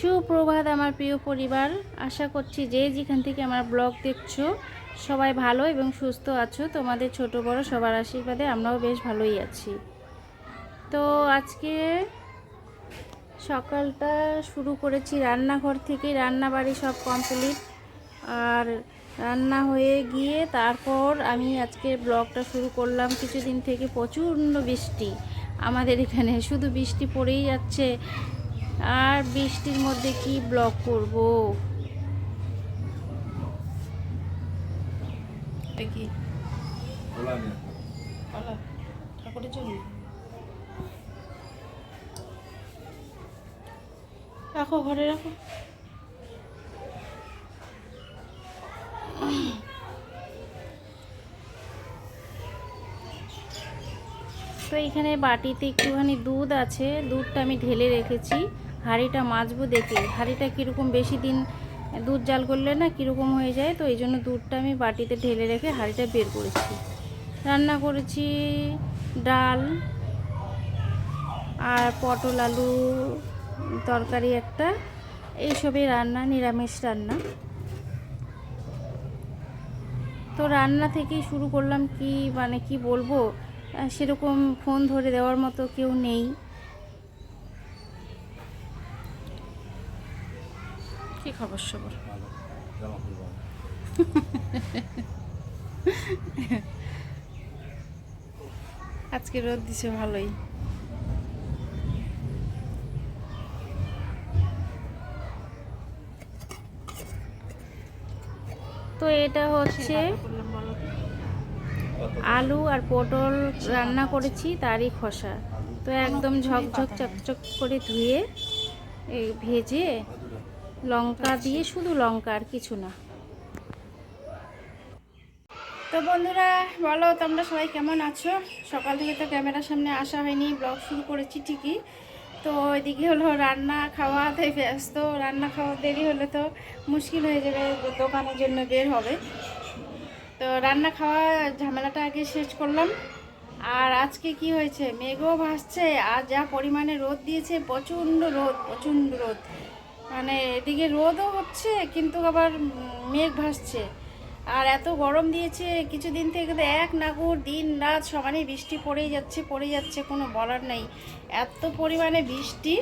সুপ্রভাত আমার প্রিয় পরিবার। আশা করছি যে যেখান থেকে আমার ব্লগ দেখছ, সবাই ভালো এবং সুস্থ আছো। তোমাদের ছোট বড় সবার আশীর্বাদে আমরাও বেশ ভালোই আছি। তো আজকে সকালটা শুরু করেছি রান্নাঘর থেকে। রান্না বাড়ি সব কমপ্লিট। আর রান্না হয়ে গিয়ে তারপর আমি আজকে ব্লগটা শুরু করলাম। কিছুদিন থেকে প্রচণ্ড বৃষ্টি। আমাদের এখানে শুধু বৃষ্টি পড়েই যাচ্ছে। আর বৃষ্টির মধ্যে কি ব্লগ করব? কি ঠাকুরের জন্য। রাখো ঘরে রাখো। তো এখানে বাটিতে একটুখানি দুধ আছে। দুধটা আমি ঢেলে রেখেছি। হাঁড়িটা মাজবো দেখে, হাঁড়িটা কীরকম বেশি দিন দুধ জাল করলে না কীরকম হয়ে যায়, তো এই জন্য দুধটা আমি বাটিতে ঢেলে রেখে হাঁড়িটা বের করেছি। রান্না করেছি ডাল আর পটল আলু তরকারি একটা, এইসবই রান্না, নিরামিষ রান্না। তো রান্না থেকেই শুরু করলাম কি মানে কি বলব সেরকম ফোন ধরে দেওয়ার মতো কেউ নেই। কি খবর সবর? আজকে রোদ দিছে ভালোই। তো এটা হচ্ছে আলু আর পটল রান্না করেছি, তারই খোসা। তো একদম ঝকঝক, চকচক করে ধুয়ে ভেজে লঙ্কা দিয়ে শুধু লঙ্কা আর কিছু না। তো বন্ধুরা, বলো তোমরা সবাই কেমন আছো? সকাল থেকে তো ক্যামেরার সামনে আসা হয়নি, ব্লগ শুরু করেছি ঠিকই। তো ওইদিকে হলো রান্না খাওয়া, তাই ব্যস্ত। রান্না খাওয়া দেরি হলে তো মুশকিল হয়ে যাবে, দোকানের জন্য বের হবে। তো রান্না খাওয়া ঝামেলাটা আগে শেষ করলাম। আর আজকে কি হয়েছে? মেঘও ভাসছে, আর যা পরিমাণে রোদ দিয়েছে, প্রচণ্ড রোদ প্রচণ্ড রোদ। মানে এদিকে রোদও হচ্ছে, কিন্তু আবার মেঘ ভাসছে। আর এত গরম দিয়েছে, কিছুদিন থেকে তো এক নাগুর দিন রাত সমানে বৃষ্টি পড়েই যাচ্ছে পড়েই যাচ্ছে, কোনো বলার নেই। এত পরিমাণে বৃষ্টি।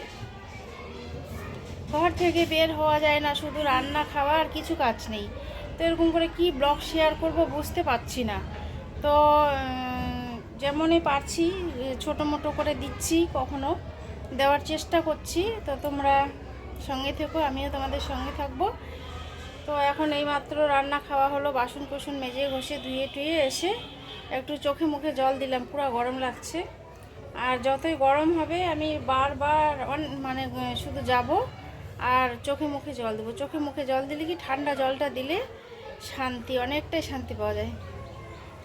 ঘর থেকে বের হওয়া যায় না, শুধু রান্না, খাওয়া আর কিছু কাজ নেই। তো এরকম করে কি ব্লগ শেয়ার করব বুঝতে পারছি না। তো যেমনই পারছি ছোটো মোটো করে দিচ্ছি কখনো, দেওয়ার চেষ্টা করছি। তো তোমরা সঙ্গে থেকো, আমিও তোমাদের সঙ্গে থাকব। তো এখন এইমাত্র রান্না খাওয়া হলো, বাসন কোসন মেজে ঘষে ধুয়ে টুয়ে এসে একটু চোখে মুখে জল দিলাম, পুরো গরম লাগছে। আর যতই গরম হবে, আমি বারবার অন- মানে শুধু যাব আর চোখে মুখে জল দেবো। চোখে মুখে জল দিলে কি ঠান্ডা জলটা দিলে শান্তি, অনেকটাই শান্তি পাওয়া যায়।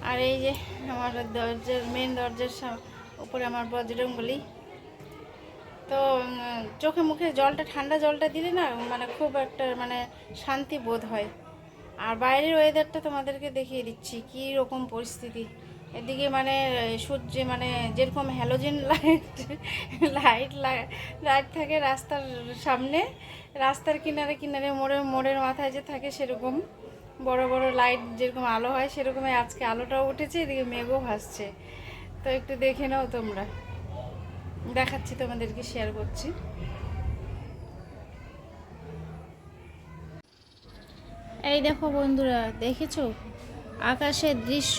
আর এই যে আমার দরজার মেন দরজার উপরে আমার বজরঙ্গলি তো চোখে মুখে জলটা, ঠান্ডা জলটা দিলে না মানে খুব একটা মানে শান্তি বোধ হয়। আর বাইরের ওয়েদারটা তোমাদেরকে দেখিয়ে দিচ্ছি, কী রকম পরিস্থিতি। এদিকে মানে সূর্যে মানে যেরকম হ্যালোজেন লাইট লাইট লাইট থাকে রাস্তার সামনে, রাস্তার কিনারে কিনারে মোড়ের মোড়ের মাথায় যে থাকে সেরকম। বড় বড় লাইট যেরকম আলো হয় সেরকমই আজকে আলোটাও উঠেছে, এদিকে মেঘও ভাসছে। তো একটু দেখে নাও তোমরা। দেখাচ্ছি, তোমাদেরকে শেয়ার করছি। এই দেখো বন্ধুরা, দেখেছ? আকাশের দৃশ্য।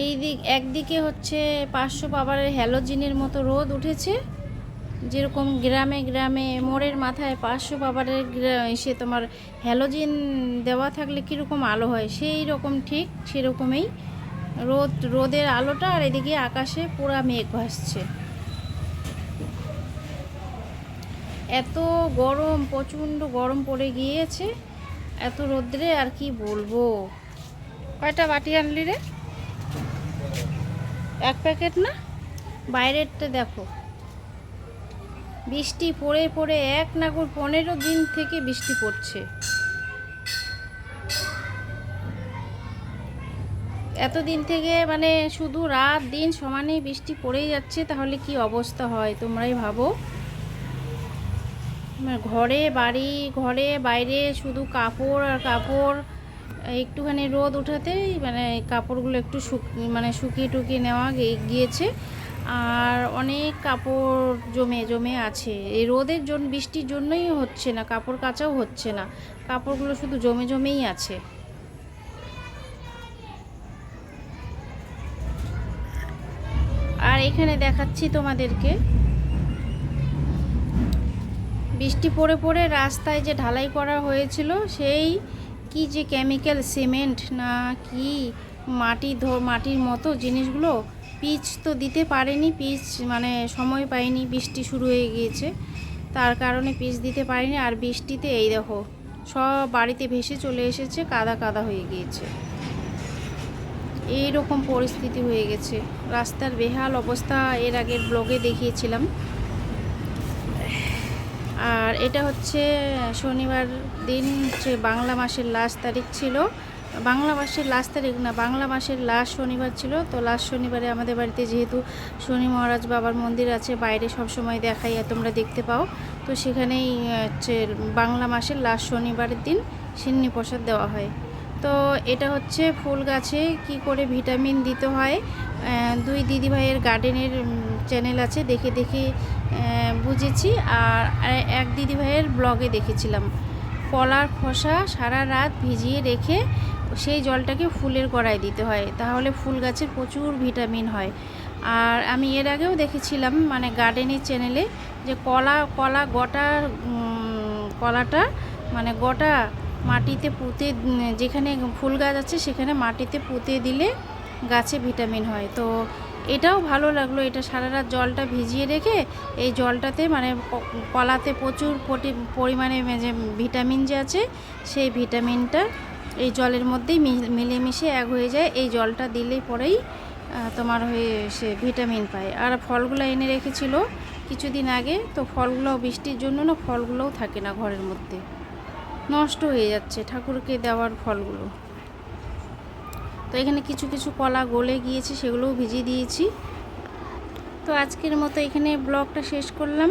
এই দিক, একদিকে হচ্ছে পাঁচশো পাবারের হ্যালোজিনের মতো রোদ উঠেছে। যেরকম গ্রামে গ্রামে মোড়ের মাথায় পাঁচশো পাবারের সে তোমার হ্যালোজিন দেওয়া থাকলে কীরকম আলো হয়, সেই রকম ঠিক সেরকমই রোদ, রোদের আলোটা আর এদিকে আকাশে পুরা মেঘ ভাসছে। এত গরম, প্রচণ্ড গরম পড়ে গিয়েছে। এত রোদ্রে আর কি বলব? কয়টা বাটি আনলি রে? এক প্যাকেট না? বাইরেরটা দেখো। বৃষ্টি পড়ে পড়ে এক নাগর পনেরো দিন থেকে বৃষ্টি পড়ছে। এতদিন থেকে মানে শুধু রাত দিন সমানে বৃষ্টি পড়েই যাচ্ছে, তাহলে কি অবস্থা হয়? তোমরাই ভাবো। ঘরে বাড়ি, ঘরে বাইরে শুধু কাপড় আর কাপড়, একটুখানি রোদ উঠাতেই মানে কাপড়গুলো একটু মানে শুকিয়ে টুকিয়ে নেওয়া গিয়েছে। আর অনেক কাপড় জমে জমে আছে। এই রোদের জন্য বৃষ্টির জন্যই হচ্ছে না, কাপড় কাচাও হচ্ছে না। কাপড়গুলো শুধু জমে, জমেই আছে। এখানে দেখাচ্ছি তোমাদেরকে। বৃষ্টি পড়ে পড়ে রাস্তায় যে ঢালাই করা হয়েছিল, সেই কি যে কেমিক্যাল সিমেন্ট না কি মাটি মাটির মতো জিনিসগুলো পিচ তো দিতে পারেনি, পিচ মানে সময় পায়নি বৃষ্টি শুরু হয়ে গিয়েছে। তার কারণে পিচ দিতে পারেনি। আর বৃষ্টিতে এই দেখো, সব বাড়িতে ভেসে চলে এসেছে, কাদা কাদা হয়ে গিয়েছে। এই রকম পরিস্থিতি হয়ে গেছে। রাস্তার বেহাল অবস্থা এর আগের ব্লগে দেখিয়েছিলাম। আর এটা হচ্ছে শনিবার দিন হচ্ছে বাংলা মাসের লাস্ট তারিখ ছিল। বাংলা মাসের লাস্ট তারিখ না, বাংলা মাসের লাস্ট শনিবার ছিল। তো লাস্ট শনিবারে আমাদের বাড়িতে যেহেতু শনি মহারাজ বাবার মন্দির আছে, বাইরে সব সময় দেখাই আর তোমরা দেখতে পাও। তো সেখানেই হচ্ছে বাংলা মাসের লাস্ট শনিবারের দিন সিন্নি প্রসাদ দেওয়া হয়। তো এটা হচ্ছে ফুল গাছে কি করে ভিটামিন দিতে হয়। দুই দিদিভাইয়ের গার্ডেনের চ্যানেল আছে, দেখে দেখে বুঝেছি। আর এক দিদিভাইয়ের ব্লগে দেখেছিলাম। কলার খোসা সারা রাত ভিজিয়ে রেখে সেই জলটাকে ফুলের গোড়ায় দিতে হয়। তাহলে ফুল গাছের প্রচুর ভিটামিন হয়। আর আমি এর আগেও দেখেছিলাম মানে গার্ডেনের চ্যানেলে যে কলা কলা গোটা কলাটা মানে গোটা মাটিতে পুঁতে, যেখানে ফুল গাছ আছে সেখানে মাটিতে পুঁতে দিলে গাছে ভিটামিন হয়। তো এটাও ভালো লাগল, এটা সারা রাত জলটা ভিজিয়ে রেখে এই জলটাতে মানে কলাতে প্রচুর পরিমাণে যে ভিটামিন যে আছে সেই ভিটামিনটা এই জলের মধ্যেই মিলেমিশে এক হয়ে যায়। এই জলটা দিলে পরেই তোমার হয়ে সে ভিটামিন পায়। আর ফলগুলো এনে রেখেছিল কিছুদিন আগে, তো ফলগুলো বৃষ্টির জন্য না, ফলগুলোও থাকে না ঘরের মধ্যে। নষ্ট হয়ে যাচ্ছে ঠাকুরকে দেওয়ার ফলগুলো। তো এখানে কিছু কিছু কলা গলে গিয়েছে, সেগুলোও ভিজিয়ে দিয়েছি। তো আজকের মতো এখানে ব্লগটা শেষ করলাম।